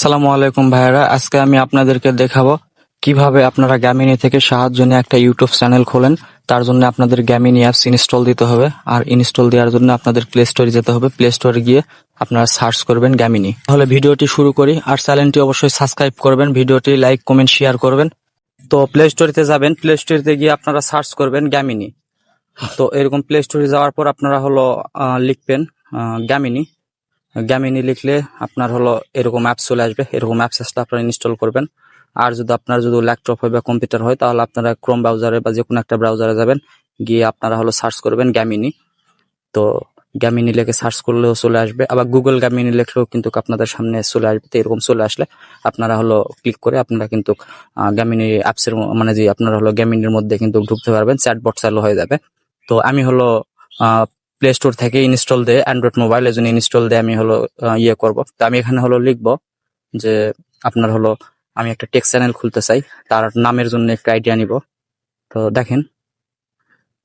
আসসালামু আলাইকুম ভাইয়ারা। আজকে আমি আপনাদেরকে দেখাবো কীভাবে আপনারা গ্যামিনি থেকে সাহায্য নিয়ে একটা ইউটিউব চ্যানেল খোলেন। তার জন্য আপনাদের গ্যামিনি অ্যাপস ইনস্টল দিতে হবে। আর ইনস্টল দেওয়ার জন্য আপনাদের প্লে স্টোরে যেতে হবে। প্লে স্টোরে গিয়ে আপনারা সার্চ করবেন গ্যামিনি তাহলে ভিডিওটি শুরু করি। আর চ্যানেলটি অবশ্যই সাবস্ক্রাইব করবেন। ভিডিওটি লাইক কমেন্ট শেয়ার করবেন। তো প্লে স্টোরিতে যাবেন। প্লে স্টোরিতে গিয়ে আপনারা সার্চ করবেন গ্যামিনি তো এরকম প্লে স্টোরে যাওয়ার পর আপনারা হলো লিখবেন গ্যামিনি গ্যামিনি লিখলে আপনার হলো এরকম অ্যাপস চলে আসবে। এরকম অ্যাপস অ্যাপসটা আপনারা ইনস্টল করবেন। আর যদি আপনার যদি ল্যাপটপ হয় বা কম্পিউটার হয়, তাহলে আপনারা ক্রোম ব্রাউজারে বা যে কোনো একটা ব্রাউজারে যাবেন। গিয়ে আপনারা হলো সার্চ করবেন গ্যামিনি তো গ্যামিনি লিখে সার্চ করলেও চলে আসবে। আবার গুগল গ্যামিনি লিখলেও কিন্তু আপনাদের সামনে চলে আসবে। তো এরকম চলে আসলে আপনারা হলো ক্লিক করে আপনারা কিন্তু গ্যামিনি অ্যাপসের মানে যে আপনারা হলো গ্যামিনির মধ্যে কিন্তু ঢুকতে পারবেন। চ্যাটবট চালু হয়ে যাবে। তো আমি হলো প্লে স্টোর থেকে ইনস্টল দিয়ে অ্যান্ড্রয়েড মোবাইল এর জন্য ইনস্টল দিয়ে আমি হলো ইয়ে করব। তো আমি এখানে হলো লিখব যে আপনার হলো, আমি একটা টেক্স চ্যানেল খুলতে চাই, তার নামের জন্য একটা আইডিয়া নিব। তো দেখেন,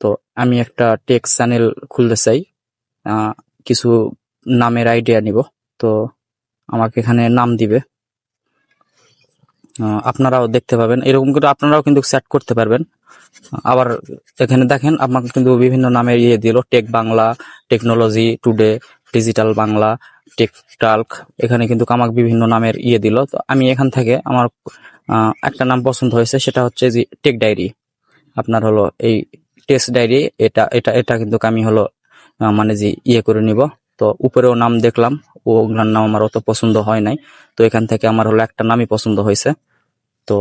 তো আমি একটা টেক্স চ্যানেল খুলতে চাই কিছু নামের আইডিয়া নিব। তো আমাকে এখানে নাম দিবে। আপনারাও দেখতে পাবেন। এরকম করে আপনারাও কিন্তু সেট করতে পারবেন। আবার এখানে দেখেন আমাকে কিন্তু বিভিন্ন নামের ইয়ে দিল tech Bangla technology today digital Bangla tech talk এখানে কিন্তু আমাকে বিভিন্ন নামের ইয়ে দিল। তো আমি এখান থেকে আমার একটা নাম পছন্দ হয়েছে, সেটা হচ্ছে যে টেক ডায়েরি আপনার হলো এই টেস্ট ডায়েরি এটা এটা এটা কিন্তু আমি হলো মানে যে ইয়ে করে নিব। তো উপরেও নাম দেখলাম, ওগুলার নাম আমার অত পছন্দ হয় নাই। তো এখান থেকে আমার হলো একটা নামই পছন্দ হয়েছে। তো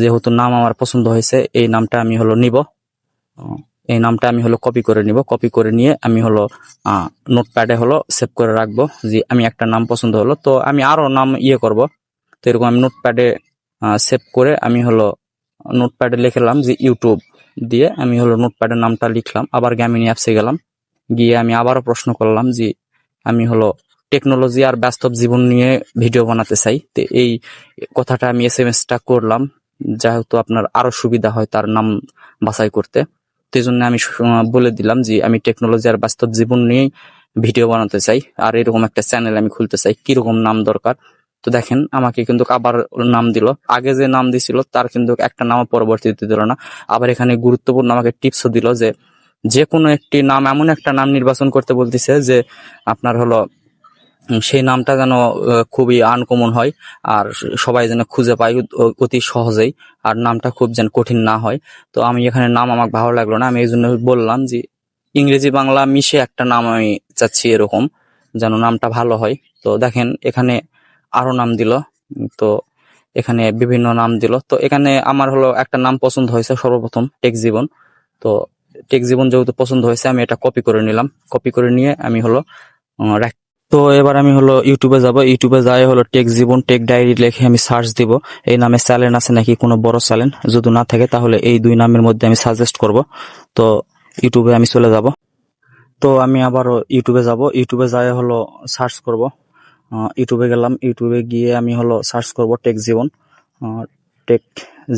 যেহেতু নাম আমার পছন্দ হয়েছে, এই নামটা আমি হলো নিব। এই নামটা আমি হলো কপি করে নিব। কপি করে নিয়ে আমি হলো নোটপ্যাডে হলো সেভ করে রাখব যে আমি একটা নাম পছন্দ হলো। তো আমি আরও নাম ইয়ে করব। তো এরকম আমি নোটপ্যাডে সেভ করে আমি হলো নোটপ্যাডে লিখলাম যে ইউটিউব দিয়ে আমি হলো নোটপ্যাডের নামটা লিখলাম। আবার গ্যামিনি অ্যাপসে গেলাম। গিয়ে আমি আবারও প্রশ্ন করলাম যে আমি হলো টেকনোলজি আর বাস্তব জীবন নিয়ে ভিডিও বানাতে চাই। তো এই কথাটা আমি এস এম এসটা করলাম। যেহেতু আপনার আরও সুবিধা হয় তার নাম বাছাই করতে। তো জন্য আমি বলে দিলাম যে আমি টেকনোলজি আর বাস্তব জীবন নিয়েই ভিডিও বানাতে চাই। আর এরকম একটা চ্যানেল আমি খুলতে চাই, কীরকম নাম দরকার? তো দেখেন, আমাকে কিন্তু আবার নাম দিল। আগে যে নাম দিছিল, তার কিন্তু একটা নাম পরবর্তীতে দিল না। আবার এখানে গুরুত্বপূর্ণ আমাকে টিপসও দিল যে যে কোনো একটি নাম, এমন একটা নাম নির্বাচন করতে বলতেছে যে, আপনার হলো সেই নামটা যেন খুবই আনকমন হয়, আর সবাই যেন খুঁজে পায় অতি সহজেই, আর নামটা খুব যেন কঠিন না হয়। তো আমি এখানে নাম আমার ভালো লাগল না, আমি এই জন্য বললাম যে, ইংরেজি বাংলা মিশে একটা নাম আমি চাচ্ছি এরকম, যেন নামটা ভালো হয়। তো দেখেন, এখানে আরও নাম দিল তো এখানে বিভিন্ন নাম দিল। তো এখানে আমার হলো একটা নাম পছন্দ হয়েছে সর্বপ্রথম টেক জীবন তো টেক জীবন যেহেতু পছন্দ হয়েছে, আমি এটা কপি করে নিলাম। কপি করে নিয়ে আমি হলো তো এবার আমি হলো ইউটিউবে যাব। ইউটিউবে যাই হলো টেক জীবন, টেক ডায়েরি লিখে আমি সার্চ দিব। এই নামে চ্যানেল আছে নাকি কোনো বড় চ্যানেল যদি না থাকে তাহলে এই দুই নামের মধ্যে আমি সাজেস্ট করব। তো ইউটিউবে আমি চলে যাব। তো আমি আবারও ইউটিউবে যাব। ইউটিউবে যাই হলো সার্চ করব। ইউটিউবে গেলাম। ইউটিউবে গিয়ে আমি হলো সার্চ করব টেক জীবন। টেক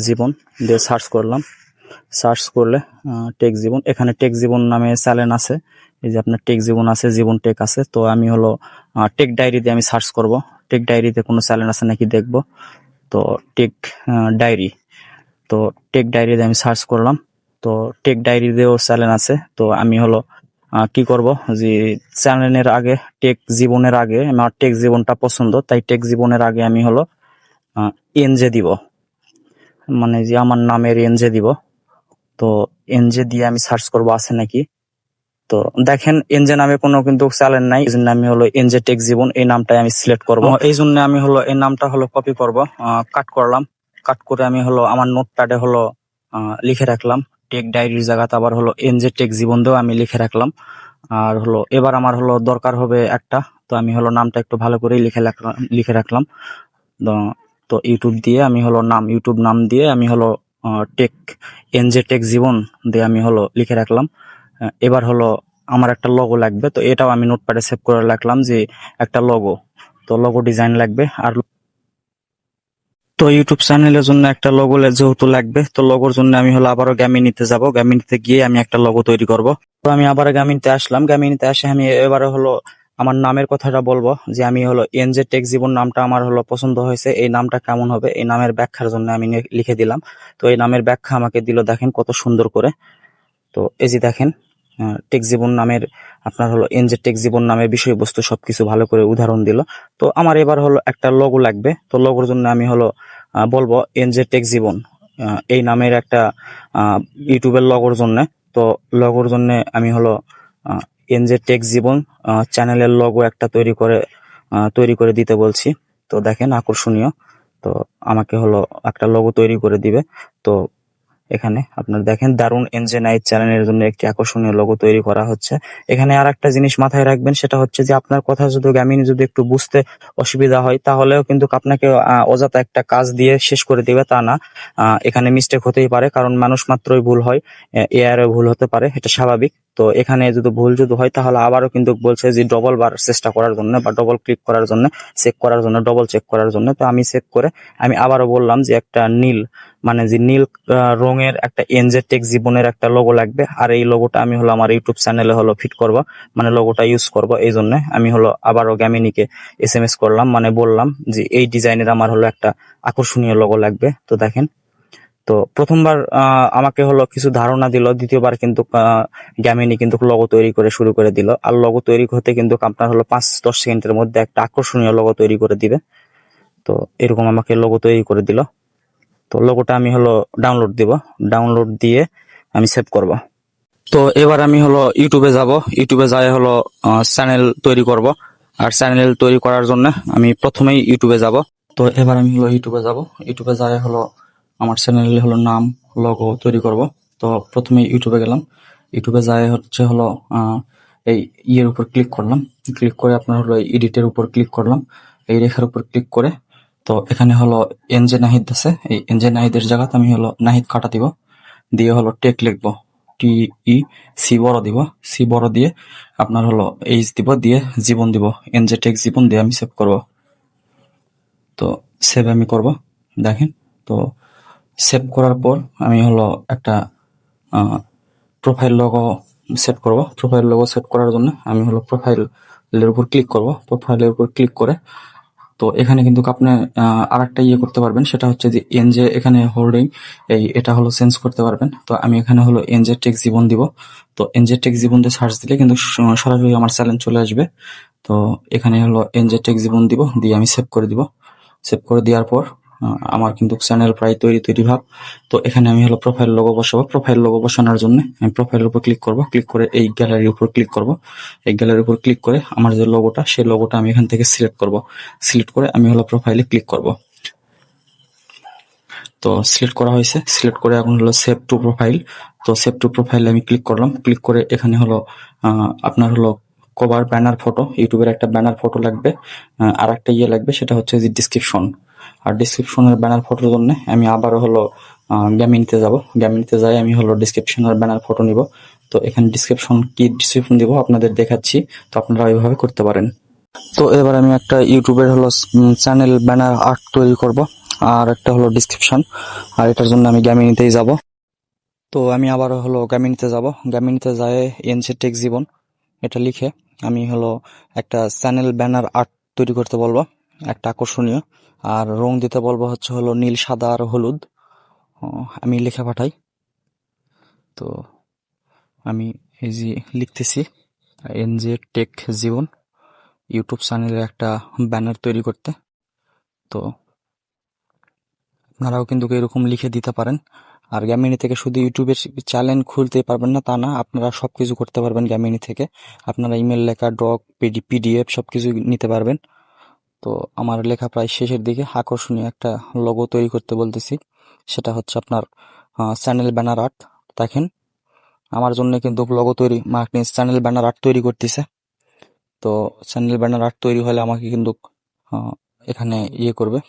জীবন দিয়ে সার্চ করলাম। সার্চ করলে টেক জীবন। এখানে টেক জীবন নামে চ্যানেল আছে। এই যে আপনার টেক জীবন আছে, জীবন টেক আছে, তো আমি হলো টেক ডায়েরিতে আমি সার্চ করব। টেক ডায়েরিতে কোনো চ্যানেল আছে নাকি দেখব? তো টেক ডায়েরি তো টেক ডায়েরিতে আমি সার্চ করলাম। তো টেক ডায়েরিতেও চ্যানেল আছে, তো আমি হলো কি করব? যে চ্যানেলের আগে টেক জীবনের আগে, আমার টেক জীবনটা পছন্দ, তাই টেক জীবনের আগে আমি হলো এনজে দিব। মানে যে আমার নামের এনজে দিব। তো এনজে দিয়ে আমি সার্চ করব, আছে নাকি? তো দেখেন এনজে নামে কোনো কিন্তু চ্যানেল নাই। এই জন্য আমি হলো এনজে টেক জীবন এই নামটাই আমি সিলেক্ট করব। এই জন্য আমি হলো এই নামটা হলো কপি করব। কাট করলাম। কাট করে আমি হলো আমার নোটপ্যাডে হলো লিখে রাখলাম। টেক ডায়েরির জায়গাতে আবার হলো এনজে টেক জীবন দিয়েও আমি লিখে রাখলাম। আর হলো এবার আমার হলো দরকার হবে একটা। তো আমি হলো নামটা একটু ভালো করেই লিখে রাখলাম লিখে রাখলাম। তো- ইউটিউব দিয়ে আমি হলো নাম ইউটিউব নাম দিয়ে আমি হলো টেক এনজে টেক জীবন দিয়ে আমি হলো লিখে রাখলাম। এবার হলো আমার একটা লগো লাগবে, তো এটাও আমি নোটপ্যাডে সেভ করে রাখলাম যে একটা লগো তো লগো ডিজাইন লাগবে আর তো ইউটিউব চ্যানেলের জন্য একটা লোগো যেহেতু লাগবে, তো লোগোর জন্য আমি হলো আবারও গ্যামিনিতে যাব। গ্যামিনিতে গিয়ে আমি একটা লোগো তৈরি করব। তো আমি আবার গ্যামিনিতে আসলাম। গ্যামিনিতে আসে আমি এবারে হলো আমার নামের কথাটা বলব যে আমি হলো এনজে টেক জীবন নামটা আমার হলো পছন্দ হয়েছে। এই নামটা কেমন হবে? এই নামের ব্যাখ্যার জন্য আমি লিখে দিলাম। তো এই নামের ব্যাখ্যা আমাকে দিল দেখেন কত সুন্দর করে। তো এই যে দেখেন টেক জীবন নামের আপনার হলো এনজে টেক জীবন নামের বিষয়বস্তু সবকিছু ভালো করে উদাহরণ দিল। তো আমার এবার হলো একটা লগো লাগবে। তো লগোর জন্য আমি হলো বলব এনজে টেক জীবন। এই নামের একটা ইউটিউবের লগোর জন্য। তো লগোর জন্য আমি হলো এনজে টেক জীবন চ্যানেলের লগো একটা তৈরি করে তৈরি করে দিতে বলছি। তো দেখেন আকর্ষণীয়। তো আমাকে হলো একটা লগো তৈরি করে দিবে। তো এখানে। আপনার দেখেন দারুণ এনজে নাইট চ্যানেলের জন্য একটি আকর্ষণীয় লোগো তৈরি করা হচ্ছে। এখানে আর একটা জিনিস মাথায় রাখবেন, সেটা হচ্ছে যে আপনার কথা যদি গ্যামিনি যদি একটু বুঝতে অসুবিধা হয়, তাহলেও কিন্তু আপনাকে অযথা একটা কাজ দিয়ে শেষ করে দিবে, তা না। এখানে মিস্টেক হতেই পারে, কারণ মানুষ মাত্রই ভুল হয় এআর ভুল হতে পারে, এটা স্বাভাবিক। তো এখানে যদি ভুল যদি হয়, তাহলে আবারও কিন্তু বলছে যে ডবল বার চেষ্টা করার জন্য বা ডবল ক্লিক করার জন্য চেক করার জন্য ডবল চেক করার জন্য। তো আমি চেক করে আমি আবারও বললাম যে একটা নীল মানে যে নীল রঙের একটা এনজে টেক জীবনের একটা লোগো লাগবে। আর এই লোগোটা আমি হলো আমার ইউটিউব চ্যানেলে হলো ফিট করব মানে লোগোটা ইউজ করব। এই জন্য আমি হলো আবারও গ্যামিনিকে এস এম এস করলাম মানে বললাম যে এই ডিজাইনের আমার হলো একটা আকর্ষণীয় লোগো লাগবে। তো দেখেন তো প্রথমবার আমাকে হলো কিছু ধারণা দিল, দ্বিতীয়বার কিন্তু গ্যামিনি কিন্তু লগো তৈরি করে শুরু করে দিল। আর লগো তৈরি হতে কিন্তু আপনার হলো পাঁচ দশ সেকেন্ডের মধ্যে একটা আকর্ষণীয় লগো তৈরি করে দিবে। তো এরকম আমাকে লগো তৈরি করে দিল। তো লোগোটা আমি হলো ডাউনলোড দিব। ডাউনলোড দিয়ে আমি সেভ করব। তো এবার আমি হলো ইউটিউবে যাব। ইউটিউবে যাই হলো চ্যানেল তৈরি করব। আর চ্যানেল তৈরি করার জন্য আমি প্রথমেই ইউটিউবে যাব। তো এবার আমি হলো ইউটিউবে যাব। ইউটিউবে যাই হলো আমার চ্যানেলে হলো নাম লগো তৈরি করব। তো প্রথমে ইউটিউবে গেলাম। ইউটিউবে যায় হচ্ছে হলো এই ইয়ের উপর ক্লিক করলাম। ক্লিক করে আপনার হলো এডিটের উপর ক্লিক করলাম। এই রেখার উপর ক্লিক করে, তো এখানে হলো এনজে নাহিদ আছে। এই এনজে নাহিদের জায়গাতে আমি হলো নাহিদ কাটা দিব। দিয়ে হলো টেক লিখব। টি ই সি বড় দিব। সি বড় দিয়ে আপনার হলো এইচ দিব। দিয়ে জীবন দিব। এনজে টেক জীবন দিয়ে আমি সেভ করব। তো সেভ আমি করব। দেখেন, তো সেভ করার পর আমি হলো একটা প্রোফাইল লোগো সেট করব। প্রোফাইল লোগো সেট করার জন্য আমি হলো প্রোফাইলের উপর ক্লিক করব। প্রোফাইলের উপর ক্লিক করে তো এখানে কিন্তু আপনি আর একটা ইয়ে করতে পারবেন। সেটা হচ্ছে যে এনজে এখানে হোল্ডিং এই এটা হলো চেঞ্জ করতে পারবেন। তো আমি এখানে হলো এনজে টেক জীবন দিব। তো এনজে টেক জীবন দিয়ে সার্চ দিলে কিন্তু সরাসরি আমার চ্যানেল চলে আসবে। তো এখানে হলো এনজে টেক জীবন দিব, দিয়ে আমি সেভ করে দিব। সেভ করে দেওয়ার পর আমার কিন্তু চ্যানেল প্রায় তৈরি তৈরি ভাব। তো এখানে আমি হলো প্রোফাইল লোগো বসাবো। প্রোফাইল লোগো বসানোর জন্য আমি প্রোফাইলের উপর ক্লিক করব। ক্লিক করে এই গ্যালারির উপর ক্লিক করব। এই গ্যালারির উপর ক্লিক করে আমার যে লোগোটা সেই লোগোটা আমি এখান থেকে সিলেক্ট করব। সিলেক্ট করে আমি হলো প্রোফাইলে ক্লিক করব। তো সিলেক্ট করা হয়েছে। সিলেক্ট করে এখন হলো সেভ টু প্রোফাইল তো সেভ টু প্রোফাইলে আমি ক্লিক করলাম। ক্লিক করে এখানে হলো আপনার হলো কভার ব্যানার ফটো ইউটিউবের একটা ব্যানার ফটো লাগবে আর একটা ইয়ে লাগবে, সেটা হচ্ছে যে ডিসক্রিপশন আর ডিসক্রিপশনের ব্যানার ফটোর জন্য আমি আবারও হলো গ্যামিনিতে যাব। গ্যামিনিতে যাই, আমি হলো ডিসক্রিপশনের ব্যানার ফটো নিব। তো এখানে ডিসক্রিপশন কি ডিসক্রিপশন দিব আপনাদের দেখাচ্ছি। তো আপনারা ওইভাবে করতে পারেন। তো এবার আমি একটা ইউটিউবের হলো চ্যানেল ব্যানার আর্ট তৈরি করব। আর একটা হলো ডিসক্রিপশন আর এটার জন্য আমি গ্যামিনিতেই যাব। তো আমি আবার হলো গ্যামিনিতে যাব। গ্যামিনিতে যায় এনসি টেক জীবন এটা লিখে আমি হলো একটা চ্যানেল ব্যানার আর্ট তৈরি করতে বলব, একটা আকর্ষণীয়। আর রং দিতে বলব হচ্ছে হলো নীল, সাদা আর হলুদ। আমি লিখে পাঠাই। তো আমি এই যে লিখতেছি, এনজে টেক জীবন, ইউটিউব চ্যানেলের একটা ব্যানার তৈরি করতে। তো আপনারাও কিন্তু এরকম লিখে দিতে পারেন। আর গ্যামিনি থেকে শুধু ইউটিউবের চ্যানেল খুলতে পারবেন না, তা না, আপনারা সব কিছু করতে পারবেন গ্যামিনি থেকে। আপনারা ইমেল লেখা ডক পিডি পিডিএফ সবকিছু নিতে পারবেন। তো আমার লেখা প্রায় শেষের দিকে, আকর্ষণীয় একটা লোগো তৈরি করতে বলতেছি। সেটা হচ্ছে আপনার চ্যানেল ব্যানার আর্ট দেখেন। আমার জন্য কিন্তু লোগো তৈরি মার্কেটিং চ্যানেল ব্যানার আর্ট তৈরি করতেছে। তো চ্যানেল ব্যানার আর্ট তৈরি হলে আমাকে কিন্তু এখানে ইয়ে করবে।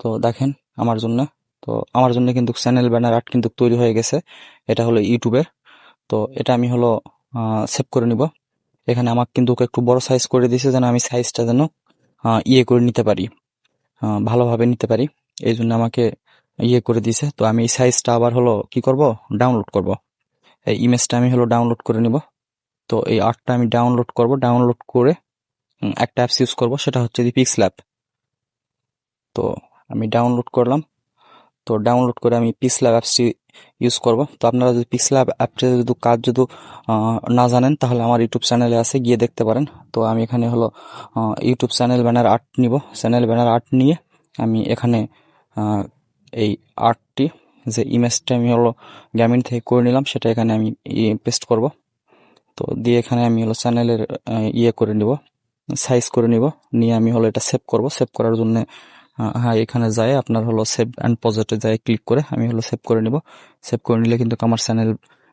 তো দেখেন, আমার জন্য তো আমার জন্য কিন্তু চ্যানেল ব্যানার আর্ট কিন্তু তৈরি হয়ে গেছে। এটা হলো ইউটিউবের। তো এটা আমি হলো সেভ করে নিব। এখানে আমাকে কিন্তু একটু বড় সাইজ করে দিয়েছে যেন আমি সাইজটা যেন ইয়ে করে নিতে পারি। ভালোভাবে নিতে পারি। এই জন্য আমাকে ইয়ে করে দিয়েছে। তো আমি এই সাইজটা আবার হলো কি করব? ডাউনলোড করব। এই ইমেজটা আমি হলো ডাউনলোড করে নিব। তো এই আর্টটা আমি ডাউনলোড করব। ডাউনলোড করে একটা অ্যাপস ইউজ করব। সেটা হচ্ছে দি পিক্সল্যাব তো আমি ডাউনলোড করলাম। তো ডাউনলোড করে আমি পিক্সল্যাব অ্যাপসটি ইউজ করব। তো আপনারা যদি পিক্সল্যাব অ্যাপটা যদি কাজ যদি না জানেন, তাহলে আমার ইউটিউব চ্যানেলে আছে, গিয়ে দেখতে পারেন। তো আমি এখানে হলো ইউটিউব চ্যানেল ব্যানার আর্ট নিব। চ্যানেল ব্যানার আর্ট নিয়ে আমি এখানে এই আর্টটি যে ইমেজটা আমি হলো গ্যামিন থেকে করে নিলাম, সেটা এখানে আমি পেস্ট করব। তো দিয়ে এখানে আমি হলো চ্যানেলের ইয়ে করে নিব সাইজ করে নিব। নিয়ে আমি হলো এটা সেভ করব। সেভ করার জন্য হ্যাঁ এখানে যায়, আপনার হলো সেভ অ্যান্ড পজিটে যায় ক্লিক করে আমি হলো সেভ করে নিব। সেভ করে নিলে কিন্তু আমার চ্যানেল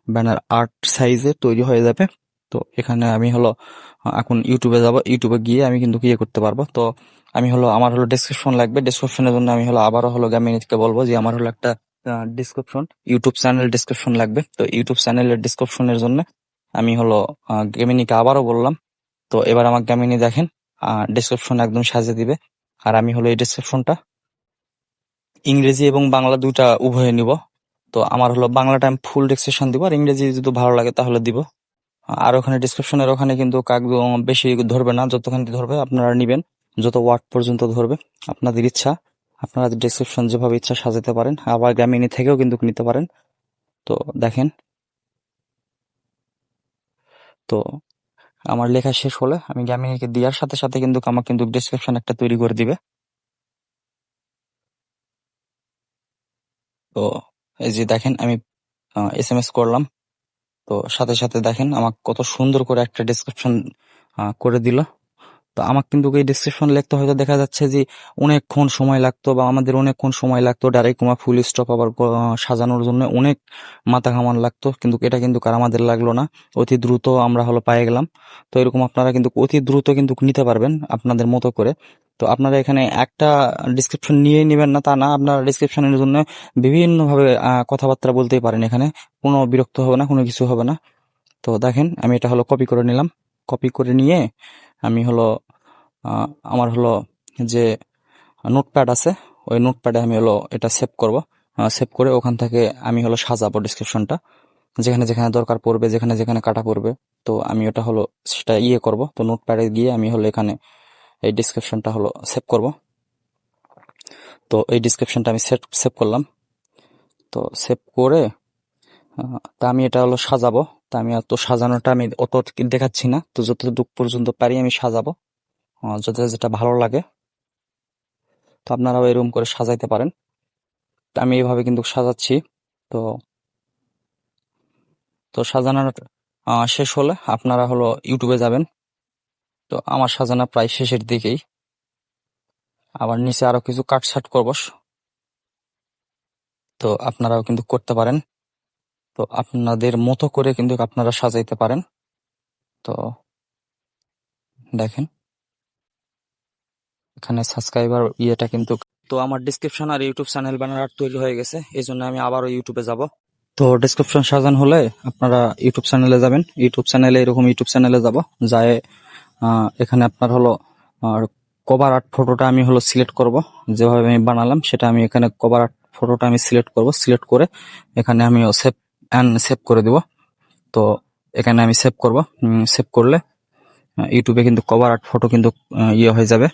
ব্যানার আর্ট সাইজে তৈরি হয়ে যাবে। তো এখানে আমি হলো এখন ইউটিউবে যাব। ইউটিউবে গিয়ে আমি কিন্তু ইয়ে করতে পারব? তো আমি হলো, আমার হলো ডেসক্রিপশন লাগবে। ডেসক্রিপশনের জন্য আমি হলো আবারও হলো গ্যামিনিকে বলব যে আমার হলো একটা ডিসক্রিপশন ইউটিউব চ্যানেল ডিসক্রিপশন লাগবে। তো ইউটিউব চ্যানেলের ডিসক্রিপশনের জন্য আমি হলো গেমিনিকে আবারও বললাম। তো এবার আমার গেমিনি দেখেন ডিসক্রিপশন একদম সাজিয়ে দিবে। আর আমি হলো এই ডিসক্রিপশনটা ইংরেজি এবং বাংলা দুইটা উভয়ে নিব। তো আমার হলো বাংলাটা আমি ফুল ডিসক্রিপশন দিব, আর ইংরেজি যদি ভালো লাগে তাহলে দিব। আর ওখানে ডিসক্রিপশনের ওখানে কিন্তু একদম বেশি ধরবে না, যতখানি ধরবে আপনারা নিবেন, যত ওয়ার্ড পর্যন্ত ধরবে, আপনাদের ইচ্ছা, আপনারা ডিসক্রিপশন যেভাবে ইচ্ছা সাজাতে পারেন, আবার গ্রামিনী থেকেও কিন্তু নিতে পারেন। তো দেখেন। তো আমার লেখা শেষ হলে আমি গ্যামিংকে দেওয়ার সাথে সাথে কিন্তু আমার কিন্তু ডিসক্রিপশন একটা তৈরি করে দিবে। তো এই যে দেখেন, আমি এস এম এস করলাম। তো সাথে সাথে দেখেন, আমাকে কত সুন্দর করে একটা ডিসক্রিপশন করে দিল। তো আমার কিন্তু এই ডিসক্রিপশন লিখতে হয়তো দেখা যাচ্ছে যে অনেকক্ষণ সময় লাগতো বা আমাদের অনেকক্ষণ সময় লাগতো ডাইরেক্ট কোমা ফুল স্টপ আবার সাজানোর জন্য অনেক মাথা ঘামান লাগতো। কিন্তু এটা কিন্তু কার আমাদের লাগল না। অতি দ্রুত আমরা হলো পেয়ে গেলাম। তো এরকম আপনারা কিন্তু অতি দ্রুত কিন্তু নিতে পারবেন আপনাদের মতো করে। তো আপনারা এখানে একটা ডিসক্রিপশন নিয়ে নেবেন না, তা না। আপনারা ডিসক্রিপশনের জন্য বিভিন্নভাবে কথাবার্তা বলতেই পারেন এখানে। কোনো বিরক্ত হবে না, কোনো কিছু হবে না। তো দেখেন, আমি এটা হলো কপি করে নিলাম। কপি করে নিয়ে আমি হলো আমার হলো যে নোটপ্যাড আছে, ওই নোটপ্যাডে আমি হলো এটা সেভ করব। সেভ করে ওখান থেকে আমি হলো সাজাবো ডিসক্রিপশনটা যেখানে যেখানে দরকার পড়বে, যেখানে যেখানে কাটা পড়বে, তো আমি ওটা হলো সেটা ইয়ে করব। তো নোটপ্যাডে গিয়ে আমি হলো এখানে এই ডিসক্রিপশনটা হলো সেভ করব। তো এই ডিসক্রিপশনটা আমি সেভ সেভ করলাম। তো সেভ করে তা আমি এটা হলো সাজাবো। তা আমি অত সাজানোটা আমি অত দেখাচ্ছি না। তো যতটুকু পর্যন্ত পারি আমি সাজাবো। যত যেটা ভালো লাগে। তো আপনারাও এরকম করে সাজাইতে পারেন। তো আমি এইভাবে কিন্তু সাজাচ্ছি। তো তো সাজানোর শেষ হলে আপনারা হলো ইউটিউবে যাবেন। তো আমার সাজানো প্রায় শেষের দিকেই। আবার নিচে আরও কিছু কাটছাট করব। তো আপনারাও কিন্তু করতে পারেন। তো আপনাদের মতো করে কিন্তু আপনারা সাজাইতে পারেন। তো দেখেন। এখানে সাবস্ক্রাইবার ইয়েটা কিন্তু তো আমার ডিসক্রিপশন আর ইউটিউব চ্যানেল ব্যানার আর্ট তৈরি হয়ে গেছে এই জন্য আমি আবারও ইউটিউবে যাব। তো ডিসক্রিপশন সাজান হলে আপনারা ইউটিউব চ্যানেলে যাবেন। ইউটিউব চ্যানেলে এরকম ইউটিউব চ্যানেলে যাব, যায় এখানে আপনার হলো আর কভার আর্ট ফটোটা আমি হলো সিলেক্ট করব। যেভাবে আমি বানালাম সেটা আমি এখানে কভার আর্ট ফটোটা আমি সিলেক্ট করব। সিলেক্ট করে এখানে আমি সেভ অ্যান্ড সেভ করে দিব। তো এখানে আমি সেভ করব। সেভ করলে ইউটিউবে কিন্তু কভার আর্ট ফটো কিন্তু ইয়ে হয়ে যাবে।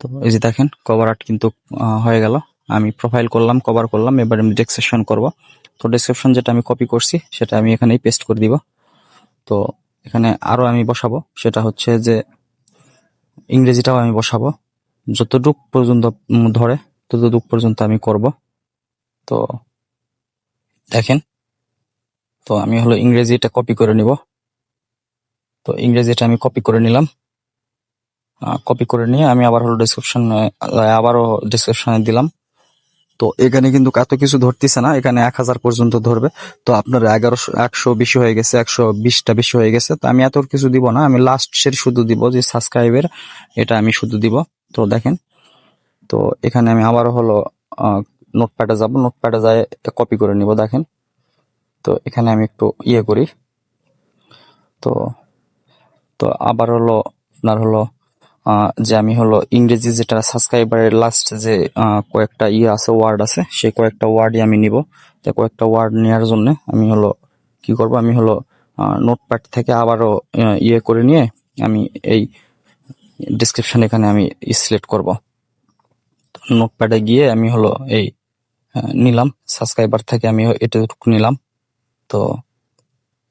তো এই যে দেখেন কভার আর্ট কিন্তু হয়ে গেল। আমি প্রোফাইল করলাম কভার করলাম, এবার আমি ডেসক্রিপশন করব। তো ডেসক্রিপশন যেটা আমি কপি করছি, সেটা আমি এখানেই পেস্ট করে দিব। তো এখানে আরও আমি বসাবো, সেটা হচ্ছে যে ইংরেজিটাও আমি বসাবো। যতটুক পর্যন্ত ধরে, ততটুক পর্যন্ত আমি করব। তো দেখেন। তো আমি হলো ইংরেজিটা কপি করে নিব। তো ইংরেজিটা আমি কপি করে নিলাম। কপি করে নিয়ে আমি আবার হলো ডিসক্রিপশন আবারও ডিসক্রিপশনে দিলাম। তো এখানে কিন্তু এত কিছু ধরতেছে না, এখানে এক হাজার পর্যন্ত ধরবে। তো আপনার এগারোশো, একশো বেশি হয়ে গেছে, একশো বিশটা বেশি হয়ে গেছে। তো আমি এত কিছু দিব না, আমি লাস্ট সের শুধু দিব যে সাবস্ক্রাইবের এটা আমি শুধু দিব। তো দেখেন। তো এখানে আমি আবারও হলো নোটপ্যাডে যাব, নোটপ্যাডে যায় কপি করে নিব, দেখেন। তো এখানে আমি একটু ইয়ে করি। তো তো আবার হলো আপনার হলো যে আমি হলো ইংরেজি যেটা সাবস্ক্রাইবারের লাস্ট যে কয়েকটা ইয়ে আছে ওয়ার্ড আছে, সেই কয়েকটা ওয়ার্ডই আমি নিব। তো কয়েকটা ওয়ার্ড নেওয়ার জন্য আমি হলো কি করব? আমি হলো নোটপ্যাড থেকে আবারও ইয়ে করে নিয়ে আমি এই ডিসক্রিপশন এখানে আমি সিলেক্ট করব। নোটপ্যাডে গিয়ে আমি হলো এই নিলাম। সাবস্ক্রাইবার থেকে আমি এতটুকু নিলাম। তো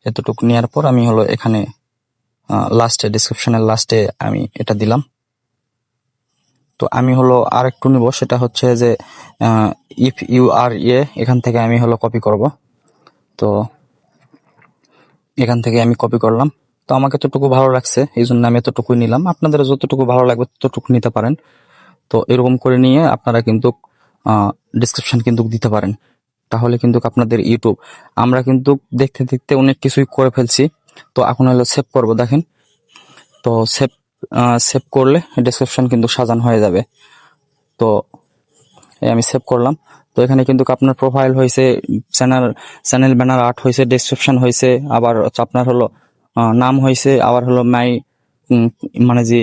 এতটুকু নেওয়ার পর আমি হলো এখানে লাস্টে ডিসক্রিপশনের লাস্টে আমি এটা দিলাম। তো আমি হলো আর একটু নিব, সেটা হচ্ছে যে ইফ ইউ আর ইয়ে এখান থেকে আমি হলো কপি করব। তো এখান থেকে আমি কপি করলাম। তো আমাকে এতটুকু ভালো লাগছে, এই জন্য আমি এতটুকুই নিলাম। আপনাদের যতটুকু ভালো লাগবে, ততটুকু নিতে পারেন। তো এরকম করে নিয়ে আপনারা কিন্তু ডিসক্রিপশন কিন্তু দিতে পারেন। তাহলে কিন্তু আপনাদের ইউটিউব আমরা কিন্তু দেখতে দেখতে অনেক কিছুই করে ফেলছি। তো এখন হলো সেভ করব, দেখেন। তো সেভ সেভ করলে ডিসক্রিপশন কিন্তু সাজানো হয়ে যাবে। তো এই আমি সেভ করলাম। তো এখানে কিন্তু আপনার প্রোফাইল হয়েছে চ্যানেল চ্যানেল ব্যানার আর্ট হয়েছে ডেসক্রিপশন হয়েছে, আবার আপনার হলো নাম হয়েছে, আবার হলো মাই মানে যে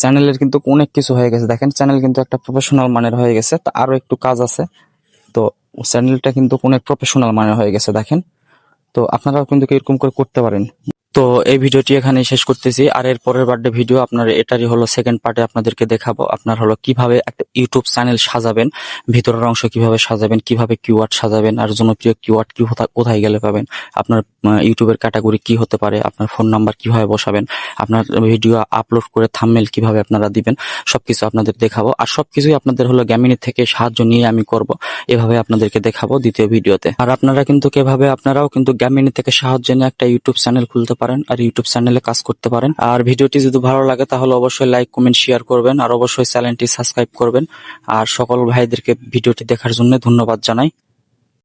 চ্যানেলের কিন্তু অনেক কিছু হয়ে গেছে। দেখেন চ্যানেল কিন্তু একটা প্রফেশনাল মানের হয়ে গেছে। তা আরও একটু কাজ আছে। তো চ্যানেলটা কিন্তু অনেক প্রফেশনাল মানের হয়ে গেছে, দেখেন। তো আপনারাও কিন্তু এরকম করে করতে পারেন। তো এই ভিডিওটি এখানে শেষ করতেছি। আর এর পরের বার্থডে ভিডিও আপনার এটারই হলো সেকেন্ড পার্টে আপনাদেরকে দেখাবো। আপনার হলো কীভাবে একটা ইউটিউব চ্যানেল সাজাবেন, ভিতরের অংশ কীভাবে সাজাবেন, কীভাবে কিওয়ার্ড সাজাবেন, আর জনপ্রিয় কিওয়ার্ড কি কোথা- কোথায় গেলে পাবেন, আপনার ইউটিউবের ক্যাটাগরি কি হতে পারে, আপনার ফোন নাম্বার কীভাবে বসাবেন, আপনার ভিডিও আপলোড করে থাম্বনেল কীভাবে আপনারা দিবেন, সবকিছু আপনাদের দেখাবো। আর সবকিছুই আপনাদের হলো গ্যামিনি থেকে সাহায্য নিয়ে আমি করব। এভাবে আপনাদেরকে দেখাবো দ্বিতীয় ভিডিওতে। আর আপনারা কিন্তু কীভাবে আপনারাও কিন্তু গ্যামিনি থেকে সাহায্য নিয়ে একটা ইউটিউব চ্যানেল খুলতে পারেন আর ইউটিউব চ্যানেলে কাজ করতে পারেন। আর ভিডিওটি যদি ভালো লাগে, তাহলে অবশ্যই লাইক কমেন্ট শেয়ার করবেন আর অবশ্যই চ্যানেলটি সাবস্ক্রাইব করবেন। আর সকল ভাইদেরকে ভিডিওটি দেখার জন্য ধন্যবাদ জানাই।